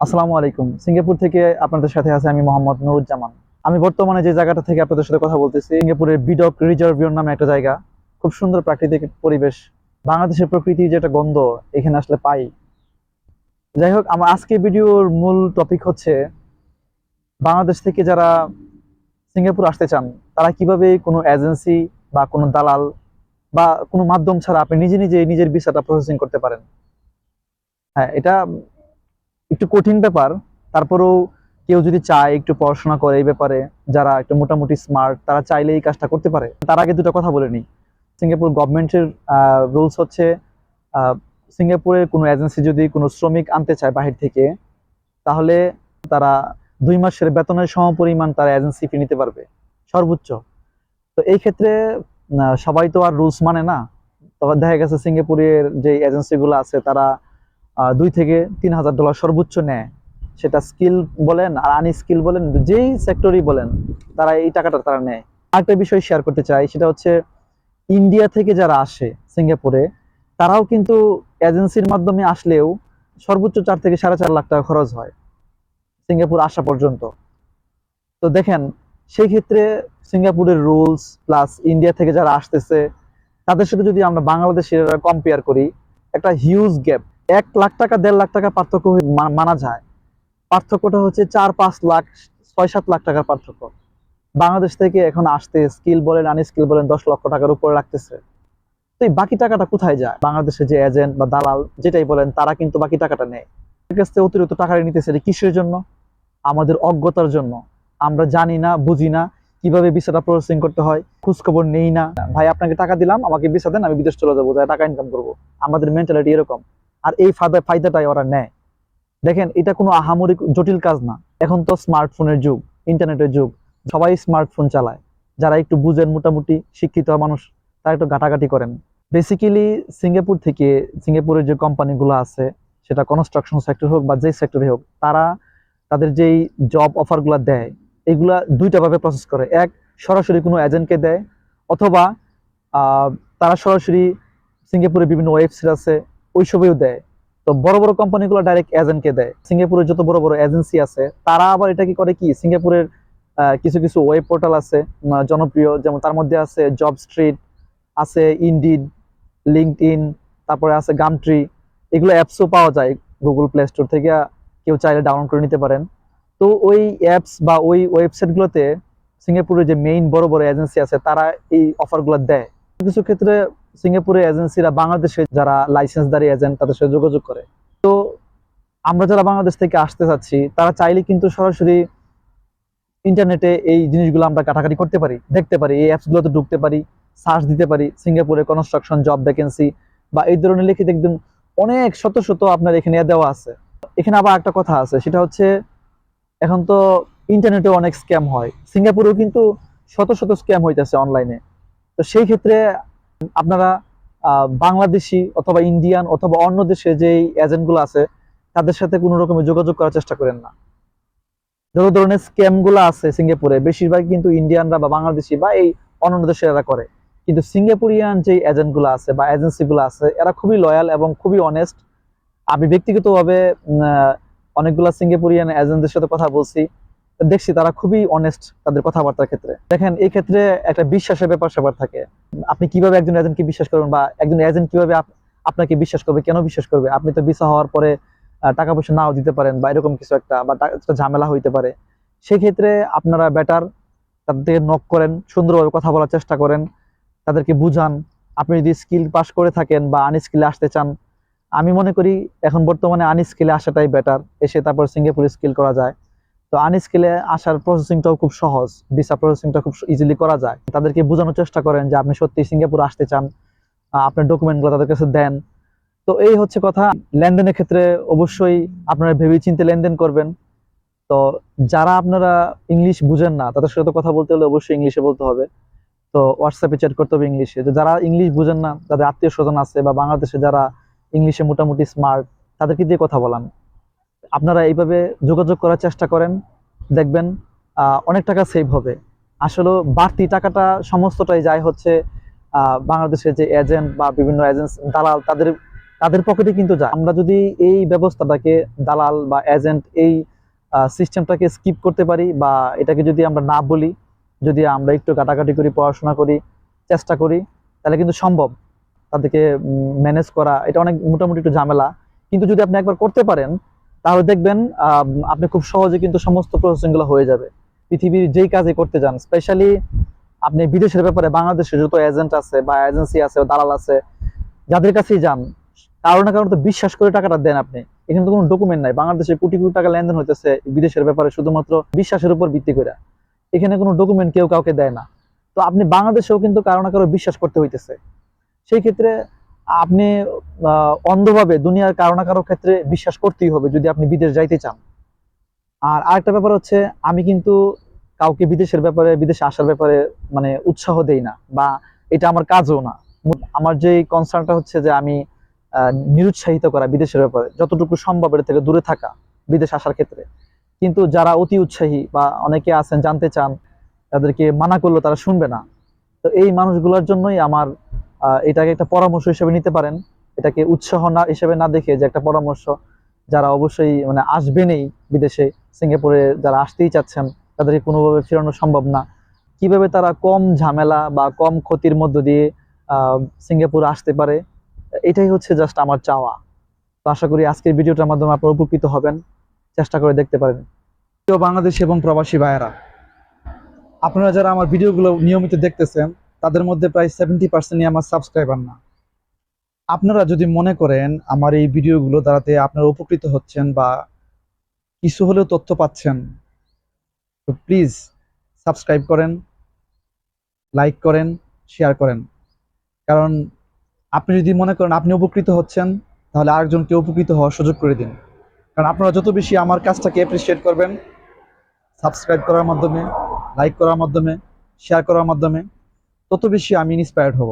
আসসালামু আলাইকুম। সিঙ্গাপুর থেকে আপনাদের সাথে আছে আমি মোহাম্মদ নুরুজ্জামান। আমি বর্তমানে যে জায়গাটা থেকে আপনাদের সাথে কথা বলতেছি, সিঙ্গাপুরের বিডক রিজার্ভিয়র নামে একটা জায়গা। খুব সুন্দর প্রাকৃতিক পরিবেশ। বাংলাদেশের প্রকৃতি যেটা গন্ধ, এখানে আসলে পাই। যাই হোক, আমার আজকে ভিডিওর মূল টপিক হচ্ছে, বাংলাদেশ থেকে যারা সিঙ্গাপুর আসতে চান, তারা কীভাবে কোনো এজেন্সি বা কোনো দালাল বা কোনো মাধ্যম ছাড়া আপনি নিজে নিজে নিজের ভিসাটা প্রসেসিং করতে পারেন। হ্যাঁ এটা একটু কঠিন ব্যাপার। তারপরেও কেউ যদি চায় একটু পড়াশোনা করে এই ব্যাপারে, যারা একটু মোটামুটি স্মার্ট তারা চাইলে এই কাজটা করতে পারে। তার আগে দুটো কথা বলে নিই। সিঙ্গাপুর গভর্নমেন্টের রুলস হচ্ছে সিঙ্গাপুরের কোনো এজেন্সি যদি কোনো শ্রমিক আনতে চায় বাহির থেকে, তাহলে তারা দুই মাসের বেতনের সমপরিমাণ তারা এজেন্সি ফি নিতে পারবে। সর্বোচ্চ। তো এই ক্ষেত্রে সবাই তো আর রুলস মানে না। তবে দেখা গেছে সিঙ্গাপুরের যে এজেন্সিগুলো আছে, তারা দুই থেকে তিন হাজার ডলার সর্বোচ্চ নেয়। সেটা স্কিল বলেন আর আনি স্কিল বলেন, যেই সেক্টরই বলেন, তারা এই টাকাটা তারা নেয়। আরেকটা বিষয় শেয়ার করতে চাই, সেটা হচ্ছে ইন্ডিয়া থেকে যারা আসে সিঙ্গাপুরে তারাও কিন্তু এজেন্সির মাধ্যমে আসলেও সর্বোচ্চ চার থেকে সাড়ে চার লাখ টাকা খরচ হয় সিঙ্গাপুর আসা পর্যন্ত। তো দেখেন, সেই ক্ষেত্রে সিঙ্গাপুরের রুলস প্লাস ইন্ডিয়া থেকে যারা আসতেছে, তাদের সাথে যদি আমরা বাংলাদেশের কম্পেয়ার করি, একটা হিউজ গ্যাপ এক লাখ টাকা, দেড় লাখ টাকা পার্থক্য মানা যায়। পার্থক্যটা হচ্ছে চার, পাঁচ লাখ, ছয়, সাত লাখ টাকার পার্থক্য। বাংলাদেশ থেকে এখন আসতে স্কিল বলেন আন স্কিল বলেন, দশ লক্ষ টাকার উপরে রাখতেছে। তো এই বাকি টাকাটা কোথায় যায়? বাংলাদেশে যে এজেন্ট বা দালাল, যেটাই বলেন, তারা কিন্তু বাকি টাকাটা নেয়। কাছ থেকে অতিরিক্ত টাকা নিতেছে এটা কিসের জন্য? আমাদের অজ্ঞতার জন্য। আমরা জানি না, বুঝি না কীভাবে ভিসাটা প্রসেসিং করতে হয়। খোঁজখবর নেই না। ভাই, আপনাকে টাকা দিলাম, আমাকে ভিসা দেন, আমি বিদেশ চলে যাব টাকা ইনকাম করব। আমাদের মেন্টালিটি এরকম। আর এই ফায়দা ফায়দাটাই ওরা নেয়। দেখেন, এটা কোনো আহামরি জটিল কাজ না। এখন তো স্মার্টফোনের যুগ ইন্টারনেটের যুগ, সবাই স্মার্টফোন চালায়। যারা একটু বুঝেন, মোটামুটি শিক্ষিত মানুষ, তারা একটু ঘাটাঘাটি করেন। বেসিক্যালি সিঙ্গাপুর থেকে সিঙ্গাপুরের যে কোম্পানিগুলো আছে, সেটা কনস্ট্রাকশন সেক্টর হোক বা যে সেক্টরে হোক, তারা তাদের যেই জব অফারগুলো দেয়, এগুলা দুইটা ভাবে প্রসেস করে। এক, সরাসরি কোনো এজেন্টকে দেয়, অথবা তারা সরাসরি সিঙ্গাপুরে বিভিন্ন ওয়েবসাইট আছে, ওইসবেও দেয়। তো বড় বড় কোম্পানিগুলো ডাইরেক্ট এজেন্টকে দেয়। সিঙ্গাপুরের যত বড় বড় এজেন্সি আছে, তারা আবার এটা কি করে কি? সিঙ্গাপুরের কিছু কিছু ওয়েব পোর্টাল আছে জনপ্রিয়, যেমন তার মধ্যে আছে জব স্ট্রিট আছে ইনডিড লিঙ্কড ইন তারপরে আছে গামট্রি এগুলো অ্যাপসও পাওয়া যায় গুগল প্লে স্টোর থেকে, কেউ চাইলে ডাউনলোড করে নিতে পারেন। তো ওই অ্যাপস বা ওই ওয়েবসাইটগুলোতে সিঙ্গাপুরের যে মেইন বড় বড় এজেন্সি আছে, তারা এই অফারগুলো দেয়। কিছু ক্ষেত্রে সিঙ্গাপুরের এজেন্সিরা বাংলাদেশে যারা লাইসেন্সদারি এজেন্ট তাদের সাথে যোগাযোগ করে। তো আমরা যারা বাংলাদেশ থেকে আসতে চাচ্ছি, তারা চাইলে কিন্তু সরাসরি ইন্টারনেটে এই জিনিসগুলো আমরা কাটাকাটি করতে পারি, দেখতে পারি, এই অ্যাপসগুলোতে ঢুকতে পারি সার্চ দিতে পারি সিঙ্গাপুরে কনস্ট্রাকশন জব ভ্যাকেন্সি বা এই ধরনের লিখে দেখবেন অনেক শত শত আপনার এখানে দেওয়া আছে। এখানে আবার একটা কথা আছে, সেটা হচ্ছে এখন তো ইন্টারনেটে অনেক স্ক্যাম হয়। সিঙ্গাপুরেও কিন্তু শত শত স্ক্যাম হইতেছে অনলাইনে তো সেই ক্ষেত্রে আপনারা বাংলাদেশি অথবা ইন্ডিয়ান অথবা অন্য দেশে যেই এজেন্টগুলো আছে, তাদের সাথে কোনো রকমের যোগাযোগ করার চেষ্টা করেন না। যত ধরনের স্ক্যামগুলো আছে সিঙ্গাপুরে, বেশিরভাগ কিন্তু ইন্ডিয়ানরা বা বাংলাদেশি বা এই অন্য দেশের এরা করে। কিন্তু সিঙ্গাপুরিয়ান যে এজেন্টগুলো আছে বা এজেন্সি গুলো আছে, এরা খুবই লয়াল এবং খুবই অনেস্ট আমি ব্যক্তিগতভাবে অনেকগুলা সিঙ্গাপুরিয়ান এজেন্টদের সাথে কথা বলছি। দেখছি তারা খুবই অনেস্ট তাদের কথাবার্তার ক্ষেত্রে। দেখেন, এই ক্ষেত্রে একটা বিশ্বাসের ব্যাপার স্যাপার থাকে। আপনি কীভাবে একজন এজেন্টকে বিশ্বাস করবেন বা একজন এজেন্ট কীভাবে আপনাকে বিশ্বাস করবে, কেন বিশ্বাস করবে? আপনি তো ভিসা হওয়ার পরে টাকা পয়সা নাও দিতে পারেন বা এরকম কিছু একটা বা একটা ঝামেলা হইতে পারে। সেক্ষেত্রে আপনারা বেটার তাদেরকে নক করেন, সুন্দরভাবে কথা বলার চেষ্টা করেন, তাদেরকে বুঝান। আপনি যদি স্কিল পাস করে থাকেন বা আনস্কিলে আসতে চান, আমি মনে করি এখন বর্তমানে আনস্কিলে আসাটাই বেটার এসে তারপর সিঙ্গাপুরে স্কিল করা যায়। তো আনস্কিলে আসার প্রসেসিংটাও খুব সহজ ভিসা প্রসেসিংটা খুব ইজিলি করা যায়। তাদেরকে বোঝানোর চেষ্টা করেন যে আপনি সত্যি সিঙ্গাপুর আসতে চান আপনার ডকুমেন্টগুলো তাদের কাছে দেন। তো এই হচ্ছে কথা। লেনদেনের ক্ষেত্রে অবশ্যই আপনারা ভেবে চিন্তে লেনদেন করবেন। তো যারা আপনারা ইংলিশ বুঝেন না, তাদের সাথে কথা বলতে হলে অবশ্যই ইংলিশে বলতে হবে। তো হোয়াটসঅ্যাপে চ্যাট করতে হবে ইংলিশে। তো যারা ইংলিশ বুঝেন না, তাদের আত্মীয় স্বজন আছে বা বাংলাদেশে যারা ইংলিশে মোটামুটি স্মার্ট তাদেরকে দিয়ে কথা বলান। আপনারা এইভাবে যোগাযোগ করার চেষ্টা করেন, দেখবেন অনেক টাকা সেভ হবে। আসলে বাড়তি টাকাটা সমস্তটাই যায় হচ্ছে বাংলাদেশের যে এজেন্ট বা বিভিন্ন এজেন্ট দালাল, তাদের তাদের পকেটে কিন্তু যায়। আমরা যদি এই ব্যবস্থাটাকে দালাল বা এজেন্ট এই সিস্টেমটাকে স্কিপ করতে পারি বা এটাকে যদি আমরা না বলি, যদি আমরা একটু কাটাকাটি করি, পড়াশোনা করি, চেষ্টা করি, তাহলে কিন্তু সম্ভব। তাদেরকে ম্যানেজ করা, এটা অনেক মোটামুটি একটু ঝামেলা। কিন্তু যদি আপনি একবার করতে পারেন তাহলে দেখবেন আপনি খুব সহজে কিন্তু সমস্ত প্রসেসিংগুলো হয়ে যাবে। পৃথিবীর যেই কাজে করতে যান স্পেশালি আপনি বিদেশের ব্যাপারে, বাংলাদেশে যত এজেন্ট আছে বা এজেন্সি আছে, দালাল আছে, যাদের কাছেই যান, কারও না কারও তো বিশ্বাস করে টাকাটা দেন আপনি। এখানে তো কোনো ডকুমেন্ট নাই। বাংলাদেশে কোটি কোটি টাকা লেনদেন হইতেছে বিদেশের ব্যাপারে শুধুমাত্র বিশ্বাসের উপর ভিত্তি করে। এখানে কোনো ডকুমেন্ট কেউ কাউকে দেয় না। তো আপনি বাংলাদেশেও কিন্তু কারও না কারও বিশ্বাস করতে হইতেছে। সেই ক্ষেত্রে আপনি অন্ধভাবে দুনিয়ার কারও না কারও ক্ষেত্রে বিশ্বাস করতেই হবে যদি আপনি বিদেশ যাইতে চান। আর আরেকটা ব্যাপার হচ্ছে, আমি কিন্তু কাউকে বিদেশের ব্যাপারে, বিদেশে আসার ব্যাপারে মানে উৎসাহ দেই না বা এটা আমার কাজও না। আমার যে কনসার্নটা হচ্ছে যে আমি নিরুৎসাহিত করা বিদেশের ব্যাপারে, যতটুকু সম্ভব এর থেকে দূরে থাকা বিদেশ আসার ক্ষেত্রে। কিন্তু যারা অতি উৎসাহী বা অনেকে আছেন, জানতে চান, তাদেরকে মানা করলেও তারা শুনবে না। তো এই মানুষগুলোর জন্যই আমার এটাকে একটা পরামর্শ হিসেবে নিতে পারেন। এটাকে উৎসাহ না হিসেবে না দেখে যে একটা পরামর্শ, যারা অবশ্যই মানে আসবেনই বিদেশে, সিঙ্গাপুরে যারা আসতেই চাচ্ছেন, তাদেরকে কোনোভাবে ফেরানো সম্ভব না। কীভাবে তারা কম ঝামেলা বা কম ক্ষতির মধ্য দিয়ে সিঙ্গাপুরে আসতে পারে, এটাই হচ্ছে জাস্ট আমার চাওয়া। তো আশা করি আজকের ভিডিওটার মাধ্যমে আপনারা উপকৃত হবেন। চেষ্টা করে দেখতে পারেন। বাংলাদেশ এবং প্রবাসী ভাইয়েরা, আপনারা যারা আমার ভিডিওগুলো নিয়মিত দেখতেছেন তাদের মধ্যে প্রায় সেভেন্টি পার্সেন্টই আমার সাবস্ক্রাইবার না। আপনারা যদি মনে করেন আমার এই ভিডিওগুলো দ্বারাতে আপনারা উপকৃত হচ্ছেন বা কিছু হলেও তথ্য পাচ্ছেন, তো প্লিজ সাবস্ক্রাইব করেন লাইক করেন শেয়ার করেন। কারণ আপনি যদি মনে করেন আপনি উপকৃত হচ্ছেন, তাহলে আরেকজনকে উপকৃত হওয়ার সুযোগ করে দিন। কারণ আপনারা যত বেশি আমার কাজটাকে অ্যাপ্রিসিয়েট করবেন সাবস্ক্রাইব করার মাধ্যমে লাইক করার মাধ্যমে শেয়ার করার মাধ্যমে তত বেশি আমি ইন্সপায়ার্ড হব।